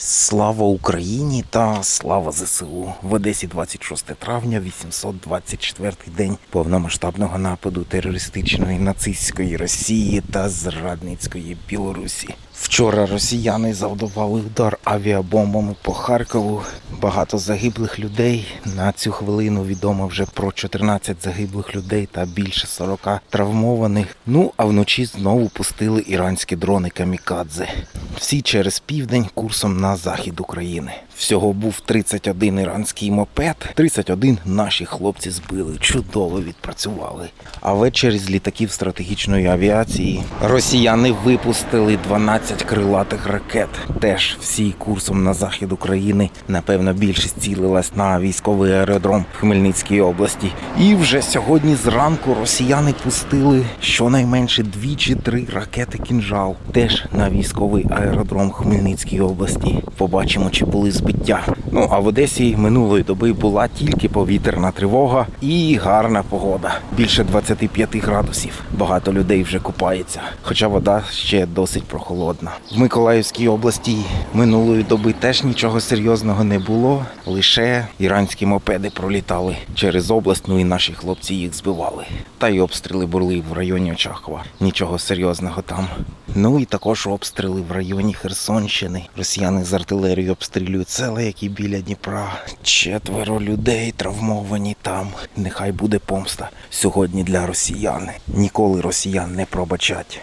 Слава Україні та слава ЗСУ в Одесі 26 травня, 824 день повномасштабного нападу терористичної нацистської Росії та зрадницької Білорусі. Вчора росіяни завдавали удар авіабомбами по Харкову. Багато загиблих людей. На цю хвилину відомо вже про 14 загиблих людей та більше 40 травмованих. Ну а вночі знову пустили іранські дрони камікадзе. Всі через південь курсом на захід України. Всього був 31 іранський мопед. 31 наші хлопці збили. Чудово відпрацювали. А ввечері з літаків стратегічної авіації росіяни випустили 12 крилатих ракет. Теж всі курсом на захід України. Напевно, більшість цілилась на військовий аеродром в Хмельницькій області. І вже сьогодні зранку росіяни пустили щонайменше дві чи три ракети кінжал. Теж на військовий аеродром Хмельницької області. Побачимо, чи були збиття. Ну а в Одесі минулої доби була тільки повітряна тривога і гарна погода. Більше 25 градусів. Багато людей вже купається, хоча вода ще досить прохолодна. В Миколаївській області минулої доби теж нічого серйозного не було. Лише іранські мопеди пролітали через область, ну і наші хлопці їх збивали. Та й обстріли були в районі Очакова. Нічого серйозного там. Ну і також обстріли в районі Херсонщини. Росіяни з артилерією обстрілюють села, які біля Дніпра. Четверо людей травмовані там. Нехай буде помста сьогодні для росіян. Ніколи росіян не пробачать.